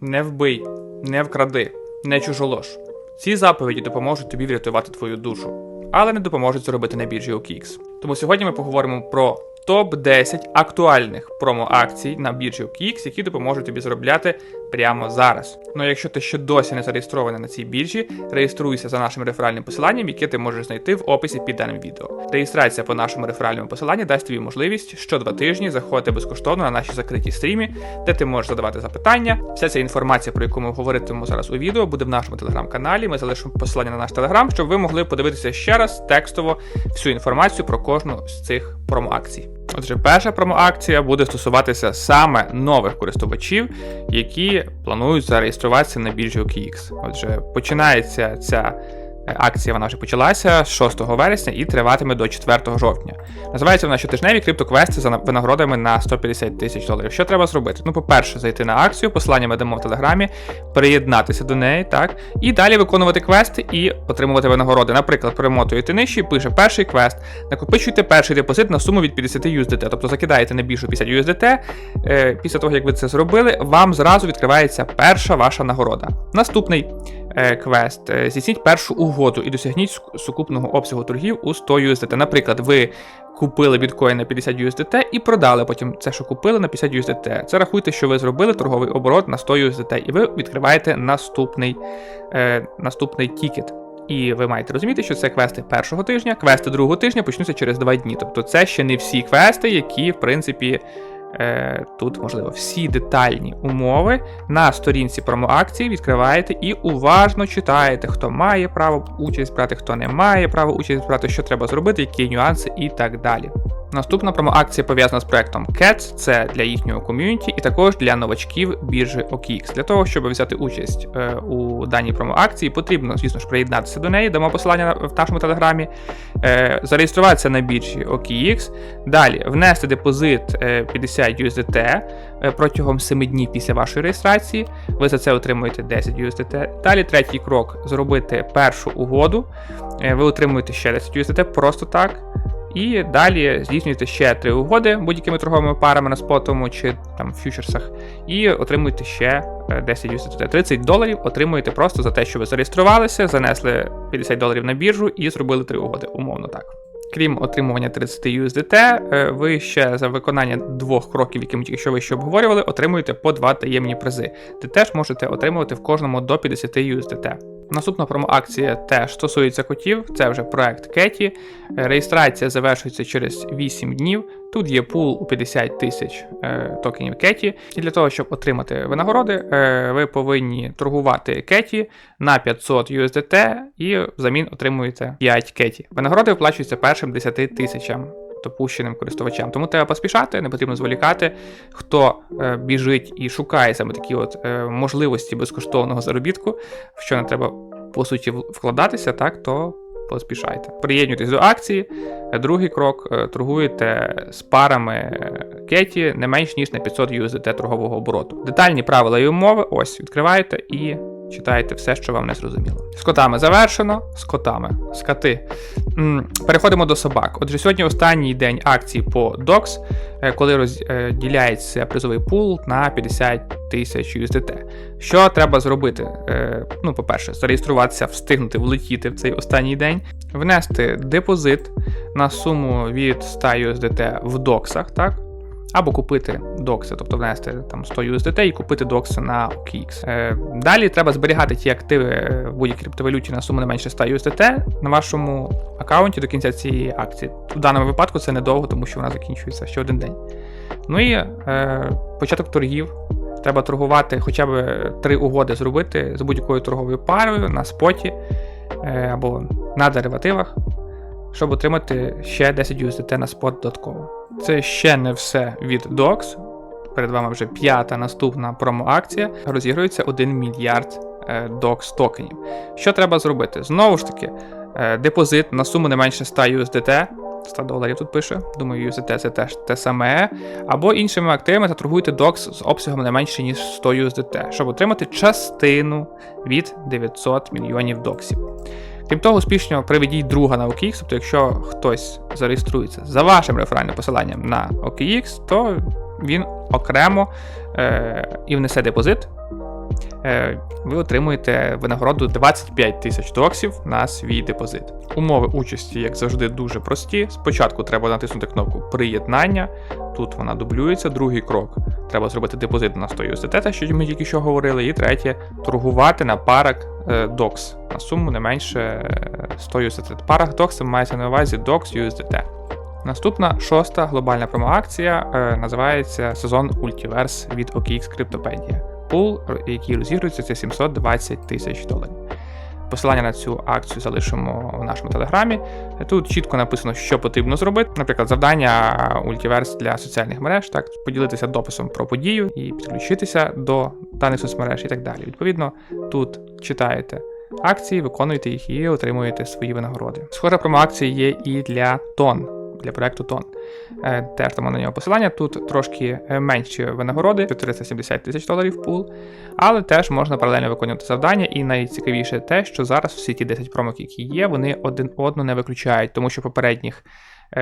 не вбий, не вкради, не чужолож. Ці заповіді допоможуть тобі врятувати твою душу, але не допоможуть зробити робити на біржі OKX. Тому сьогодні ми поговоримо про топ-10 актуальних промо-акцій на біржі OKX, які допоможуть тобі заробляти прямо зараз. Ну якщо ти ще досі не зареєстрований на цій біржі, реєструйся за нашим реферальним посиланням, яке ти можеш знайти в описі під даним відео. Реєстрація по нашому реферальному посиланню дасть тобі можливість що два тижні заходити безкоштовно на наші закриті стрімі, де ти можеш задавати запитання. Вся ця інформація, про яку ми говоритимемо зараз у відео, буде в нашому телеграм-каналі. Ми залишимо посилання на наш телеграм, щоб ви могли подивитися ще раз текстово всю інформацію про кожну з цих промо-акцій. Отже, перша промо-акція буде стосуватися саме нових користувачів, які планують зареєструватися на біржі OKX. Отже, починається ця акція, вона вже почалася з 6 вересня і триватиме до 4 жовтня. Називається вона щотижневі криптоквести за винагородами на 150 тисяч доларів. Що треба зробити? Ну, по-перше, зайти на акцію, посилання ми дамо в телеграмі, приєднатися до неї, так, і далі виконувати квести і отримувати винагороди. Наприклад, перемотуєте нижче, пише перший квест, накопичуйте перший депозит на суму від 50 USDT, тобто закидаєте на більшу 50 USDT. Після того, як ви це зробили, вам зразу відкривається перша ваша нагорода. Наступний квест. Е, Здійсніть першу угоду і досягніть сукупного обсягу торгів у 100 USDT. Наприклад, ви купили біткоін на 50 USDT і продали потім це, що купили на 50 USDT. Це рахуйте, що ви зробили торговий оборот на 100 USDT, і ви відкриваєте наступний, е, наступний тікет. І ви маєте розуміти, що це квести першого тижня, квести другого тижня почнуться через 2 дні. Тобто це ще не всі квести, які, в принципі, е, тут можливо всі детальні умови на сторінці промоакції відкриваєте і уважно читаєте, хто має право участь брати, хто не має права участь брати, що треба зробити, які нюанси і так далі. Наступна промоакція пов'язана з проектом CATS, це для їхнього ком'юніті, і також для новачків біржі OKX. Для того, щоб взяти участь е, у даній промоакції, потрібно, звісно ж, приєднатися до неї, дамо посилання в нашому телеграмі, е, зареєструватися на біржі OKX, далі внести депозит е, 50 USDT е, протягом 7 днів після вашої реєстрації. Ви за це отримуєте 10 USDT. Далі третій крок зробити першу угоду. Ви отримуєте ще 10 USDT просто так. І далі здійснюєте ще три угоди будь-якими торговими парами на спотовому чи там фьючерсах, і отримуєте ще е, 10 USDT. 30 доларів отримуєте просто за те, що ви зареєструвалися, занесли 50 доларів на біржу і зробили три угоди, умовно так. Крім отримування 30 USDT, е, ви ще за виконання двох кроків, які ми тільки що вище обговорювали, отримуєте по два таємні призи. Ти теж можете отримувати в кожному до 50 USDT. Наступна промоакція теж стосується котів, це вже проект Кеті. Реєстрація завершується через 8 днів. Тут є пул у 50 тисяч е, токенів Кеті. І для того, щоб отримати винагороди, е, ви повинні торгувати Кеті на 500 USDT і взамін отримуєте 5 Кеті. Винагороди виплачуються першим 10 тисячам допущеним користувачам. Тому треба поспішати, не потрібно зволікати. Хто е, біжить і шукає саме такі от е, можливості безкоштовного заробітку, в що не треба по суті вкладатися, так то поспішайте. Приєднуйтесь до акції. Другий крок е, торгуєте з парами е, Кеті не менш ніж на 500 USDT торгового обороту. Детальні правила і умови ось відкриваєте і читаєте все, що вам не зрозуміло. З котами завершено, з котами, скати. М, Переходимо до собак. Отже, сьогодні останній день акції по DOX, е, коли розділяється призовий пул на 50 тисяч USDT. Що треба зробити? Е, Ну, по-перше, зареєструватися, встигнути влетіти в цей останній день, внести депозит на суму від 100 USDT в доксах, так? Або купити докси, тобто внести там 100 USDT і купити докси на OKX. Е, далі треба зберігати ті активи е, в будь-якій криптовалюті на суму не менше 100 USDT на вашому аккаунті до кінця цієї акції. В даному випадку це недовго, тому що вона закінчується ще один день. Ну і е, початок торгів. Треба торгувати хоча б три угоди зробити з будь-якою торговою парою на споті е, або на деривативах, щоб отримати ще 10 USDT на спот додатково. Це ще не все від DOX. Перед вами вже п'ята наступна промо-акція. Розігрується 1 мільярд е, DOX токенів. Що треба зробити? Знову ж таки, е, депозит на суму не менше 100 USDT. 100 доларів тут пише. Думаю, USDT це теж те саме. Або іншими активами заторгуйте DOX з обсягом не менше, ніж 100 USDT, щоб отримати частину від 900 мільйонів доксів. Крім того, успішно приведіть друга на OKX, тобто якщо хтось зареєструється за вашим реферальним посиланням на OKX, то він окремо е, і внесе депозит ви отримуєте винагороду 25 тисяч доксів на свій депозит. Умови участі, як завжди, дуже прості. Спочатку треба натиснути кнопку приєднання. Тут вона дублюється. Другий крок треба зробити депозит на 100 USDT, що ми тільки що говорили. І третє торгувати на парах е, DOX на суму не менше е, 100 USDT. Парах DOX мається на увазі DOX USDT. Наступна шоста глобальна промоакція е, називається сезон Ultiverse від OKX Cryptopedia. Пул, який розігрується, це 720 тисяч доларів. Посилання на цю акцію залишимо в нашому телеграмі. Тут чітко написано, що потрібно зробити. Наприклад, завдання Ultiverse для соціальних мереж, так, поділитися дописом про подію і підключитися до даних соцмереж і так далі. Відповідно, тут читаєте акції, виконуєте їх і отримуєте свої винагороди. Схожа промоакція є і для тон. Для проекту Тон. Е, Теж там на нього посилання. Тут трошки е, менші винагороди, 470 тисяч доларів пул, але теж можна паралельно виконувати завдання. І найцікавіше те, що зараз всі ті 10 промок, які є, вони один одну не виключають, тому що попередніх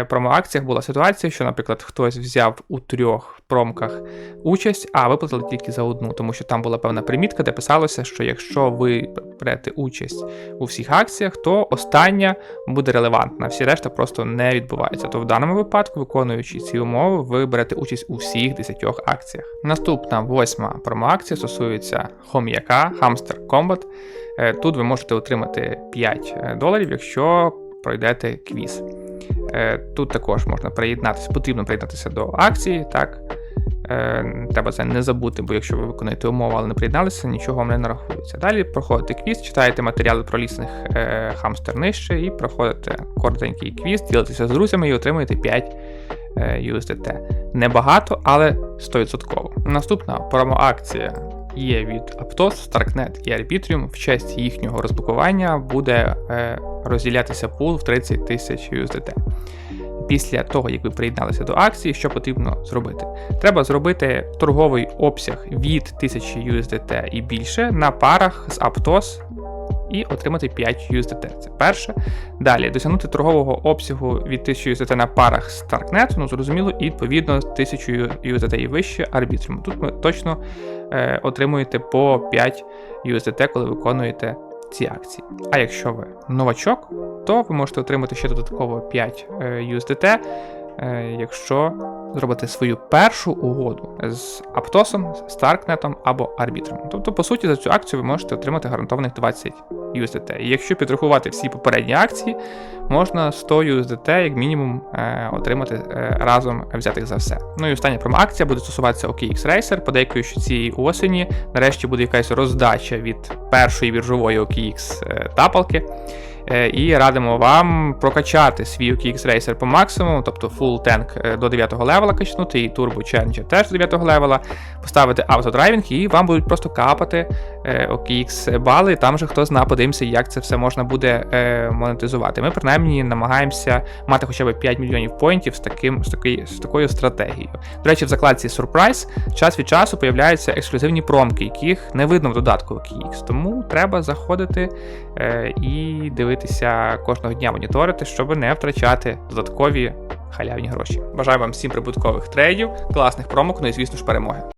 промоакціях була ситуація, що, наприклад, хтось взяв у трьох промках участь, а виплатили тільки за одну, тому що там була певна примітка, де писалося, що якщо ви берете участь у всіх акціях, то остання буде релевантна. Всі решта просто не відбувається. То в даному випадку, виконуючи ці умови, ви берете участь у всіх 10 акціях. Наступна восьма промоакція стосується хом'яка Hamster Combat. Е, Тут ви можете отримати 5 доларів, якщо пройдете квіз. Е, Тут також можна приєднатися, потрібно приєднатися до акції. так. Е, Треба це не забути, бо якщо ви виконуєте умову, але не приєдналися, нічого вам не нарахується. Далі проходите квіз, читаєте матеріали про лісних е, хамстер нижче і проходите коротенький квіз, ділитеся з друзями і отримуєте 5 е, USDT. Небагато, але 100%. Наступна промоакція є від Aptos, Starknet і Arbitrium. В честь їхнього розблокування буде е, розділятися пул в 30 тисяч USDT. Після того, як ви приєдналися до акції, що потрібно зробити? Треба зробити торговий обсяг від 1000 USDT і більше на парах з Aptos і отримати 5 USDT. Це перше. Далі досягнути торгового обсягу від 1000 USDT на парах Starknet, ну зрозуміло, і відповідно 1000 USDT і вище Arbitrium. Тут ви точно е, отримуєте по 5 USDT, коли виконуєте ці акції. А якщо ви новачок, то ви можете отримати ще додатково 5 е, USDT, е, якщо зробите свою першу угоду з Аптосом, Старкнетом або Арбітром. Тобто, по суті, за цю акцію ви можете отримати гарантованих 20 USDT. І якщо підрахувати всі попередні акції, можна 100 USDT як мінімум е, отримати е, разом взятих за все. Ну і остання промоакція буде стосуватися OKX Racer. Подейкую, що цієї осені нарешті буде якась роздача від першої біржової OKX е, тапалки. Е, І радимо вам прокачати свій OKX Racer по максимуму, тобто full tank е, до 9 левела качнути, і Turbo Challenger теж до 9 левела, поставити автодрайвінг, і вам будуть просто капати е, OKX бали. Там же хто зна, подивимося, як це все можна буде е, монетизувати. Ми принаймні намагаємося мати хоча б 5 мільйонів поінтів з таким з, такої, з такою стратегією. До речі, в закладці Surprise час від часу появляються ексклюзивні промки, яких не видно в додатку OKX. Тому треба заходити е, і дивитися кожного дня моніторити, щоб не втрачати додаткові халявні гроші. Бажаю вам всім прибуткових трейдів, класних промок, ну і звісно ж перемоги.